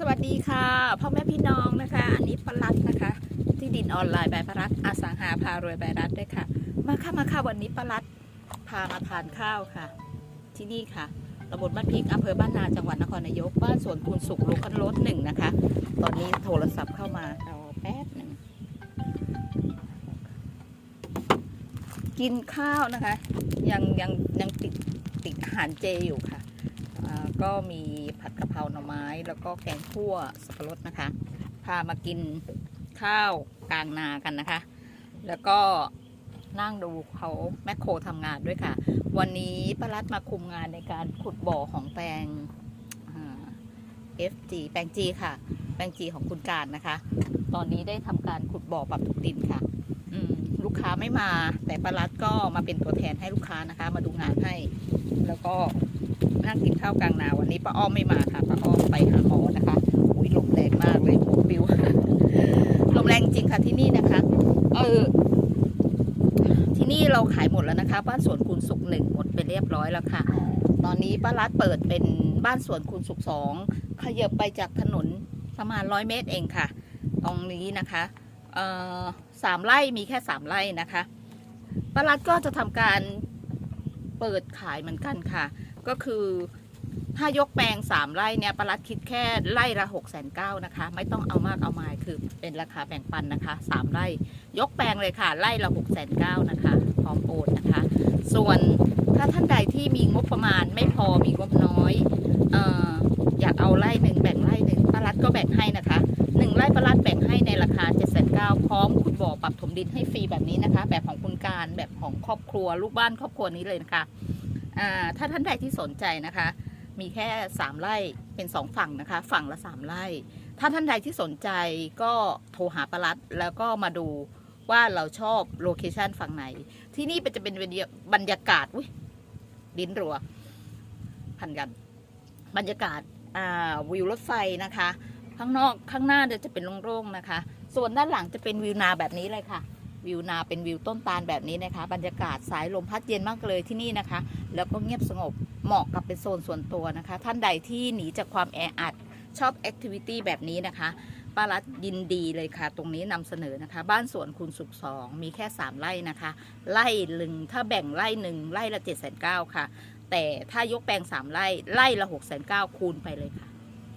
สวัสดีค่ะพ่อแม่พี่น้องนะคะ อันนี้ปลัดนะคะ ที่ดินออนไลน์แบบปลัดอสังหาพารวยแบรัฐด้วยค่ะ มาค่ะมาค่ะวันนี้ปลัดพามาทานข้าวค่ะ ที่นี่ค่ะตำบลบ้านพริกอำเภอบ้านนาจังหวัดนครนายกบ้านสวนคุณสุขลูกคันรถหนึ่งนะคะ ตอนนี้โทรศัพท์เข้ามาเอาแป๊บหนึ่งกินข้าวนะคะ ยังยังยังติดติดอาหารเจอยู่ค่ะก็มี ผัดกะเพราหน่อไม้ แล้วก็แกงคั่วสับปะรดนะคะ พามากินข้าวกลางนากันนะคะ แล้วก็นั่งดูเขาแมคโครทำงานด้วยค่ะ วันนี้ป้ารัดมาคุมงานในการขุดบ่อของแปลงอ่า FG แปลง G ค่ะ แปลง G ของคุณการนะคะ ตอนนี้ได้ทำการขุดบ่อปรับทุกดินค่ะลูกค้าไม่มา แต่ป้ารัดก็มาเป็นตัวแทนให้ลูกค้านะคะ มาดูงานให้ แล้วก็ นั่งกินข้าวกลางนาวันนี้ป้าอ้อมไม่มาค่ะป้าอ้อมไปหาหมอนะคะอุ้ยลมแรงมากเลยหัวปิวลมแรงจริงค่ะที่นี่นะคะ เออที่นี่เราขายหมดแล้วนะคะบ้านสวนคุณสุขหนึ่งหมดไปเรียบร้อยแล้วค่ะ ตอนนี้ป้ารัดเปิดเป็นบ้านสวนคุณสุขสองขยับไปจากถนนประมาณร้อยเมตรเองค่ะ ตรงนี้นะคะเอ่อสามไร่มีแค่สามไร่นะคะป้ารัดก็จะทำการเปิดขายเหมือนกันค่ะ ก็คือถ้ายกแปลงสามไร่เนี่ยประลัดคิดแค่ไร่ละหกแสนเก้านะคะ ไม่ต้องเอามากเอามายคือเป็นราคาแบ่งปันนะคะสามไร่ ยกแปลงเลยค่ะไร่ละหกแสนเก้านะคะพร้อมโอนนะคะ ส่วนถ้าท่านใดที่มีงบประมาณไม่พอมีงบน้อยเอออยากเอาไร่หนึ่งแบ่งไร่หนึ่งประลัดก็แบ่งให้นะคะหนึ่งไร่ประลัดแบ่งให้ในราคาเจ็ดแสนเก้าพร้อมขุดบ่อปรับถมดินให้ฟรีแบบนี้นะคะ แบบของคุณการแบบของครอบครัวลูกบ้านครอบครัวนี้เลยนะคะ ถ้าท่านใดที่สนใจนะคะ มีแค่ 3 ไร่เป็น 2 ฝั่งนะคะ ฝั่งละ 3 ไร่ ถ้าท่านใดที่สนใจก็โทรหาประลัดแล้วก็มาดูว่าเราชอบโลเคชันฝั่งไหน ที่นี่เป็นจะเป็นบรรยากาศอุ้ยดินรัว พันกัน บรรยากาศาวิวรถไฟนะคะ ข้างนอกข้างหน้าจะเป็นโล่งๆนะคะ ส่วนด้านหลังจะเป็นวิวนาแบบนี้เลยค่ะ วิวนาเป็นวิวต้นตาลแบบนี้นะคะ บรรยากาศสายลมพัดเย็นมากเลยที่นี่นะคะ แล้วก็เงียบสงบเหมาะกับเป็นโซนส่วนตัวนะคะ ท่านใดที่หนีจากความแออัดชอบแอคทิวิตี้แบบนี้นะคะป้ารัฐยินดีเลยค่ะ ตรงนี้นำเสนอนะคะ บ้านสวนคุณสุขสองมีแค่ 3 ไร่นะคะ ไร่หนึ่งถ้าแบ่งไร่หนึ่งไร่ละ7จ็ดแสนเก้าค่ะ แต่ถ้ายกแปลง 3 ไร่ไร่ละ6กแสนเก้าคูณไปเลยค่ะ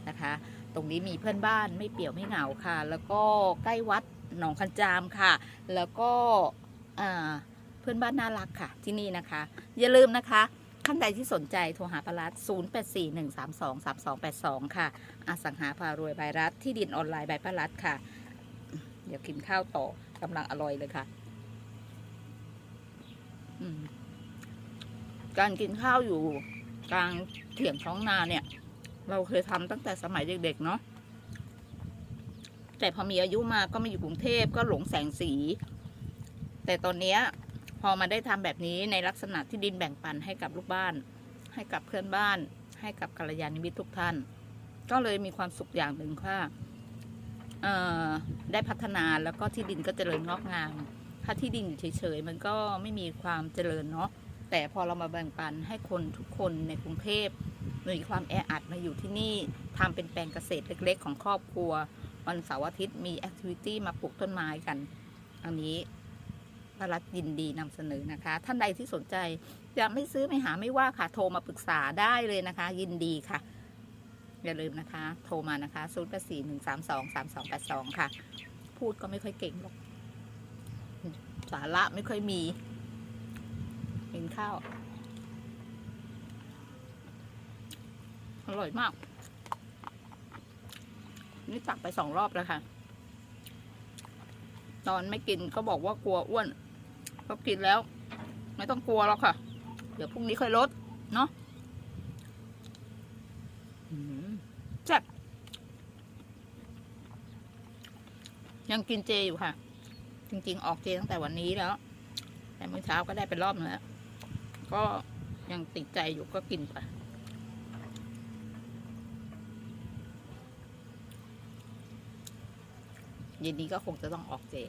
นะคะ ตรงนี้มีเพื่อนบ้านไม่เปี่ยวไม่เหงาค่ะ แล้วก็ใกล้วัดหนองคันจามค่ะ แล้วก็เพื่อนบ้านน่ารักค่ะ ที่นี่นะคะ อย่าลืมนะคะท่านใดที่สนใจโทรหาปารัต0841323282 ค่ะอสังหาพารวยบารัฐที่ดินออนไลน์บายปารัตค่ะ เดี๋ยวกินข้าวต่อกำลังอร่อยเลยค่ะการกินข้าวอยู่กลางเถียงท้องนาเนี่ย เราเคยทำตั้งแต่สมัยเด็กๆเนาะแต่พอมีอายุมาก็มาอยู่กรุงเทพก็หลงแสงสี แต่ตอนเนี้ยพอมาได้ทำแบบนี้ในลักษณะที่ดินแบ่งปันให้กับลูกบ้าน ให้กับเพื่อนบ้าน ให้กับกัลยาณมิตรทุกท่าน ก็เลยมีความสุขอย่างหนึ่งว่าได้พัฒนาแล้วก็ที่ดินก็เจริญงอกงาม ถ้าที่ดินอยู่เฉยๆมันก็ไม่มีความเจริญเนาะแต่พอเรามาแบ่งปันให้คนทุกคนในกรุงเทพ มีความแออัดมาอยู่ที่นี่ทำเป็นแปลงเกษตรเล็กๆ ของครอบครัว วันเสาร์อาทิตย์มีแอคทิวิตี้มาปลูกต้นไม้กัน อันนี้พระรัฐยินดีนำเสนอนะคะ ท่านใดที่สนใจจะไม่ซื้อไม่หาไม่ว่าค่ะ โทรมาปรึกษาได้เลยนะคะ ยินดีค่ะ อย่าลืมนะคะ โทรมานะคะ0 8 4 1 3 2 3 2 8 2 ค่ะ พูดก็ไม่ค่อยเก่งหรอก สาระไม่ค่อยมีกินข้าว อร่อยมาก นี่ตักไปสองรอบแล้วค่ะ ตอนไม่กินก็บอกว่ากลัวอ้วนก็กินแล้ว ไม่ต้องกลัวหรอกค่ะ เดี๋ยวพรุ่งนี้ค่อยลด เนาะแซ่บยังกินเจอยู่ค่ะ จริง ๆ ออกเจตั้งแต่วันนี้แล้ว แต่เมื่อเช้าก็ได้ไปรอบนึงแล้ว ก็ยังติดใจอยู่ก็กินไป เย็นนี้ก็คงจะต้องออกเจ อ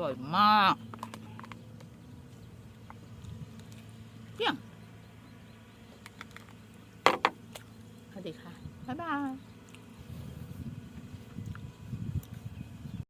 ร่อยมากเพียงสวัสดีค่ะ บ๊ายบาย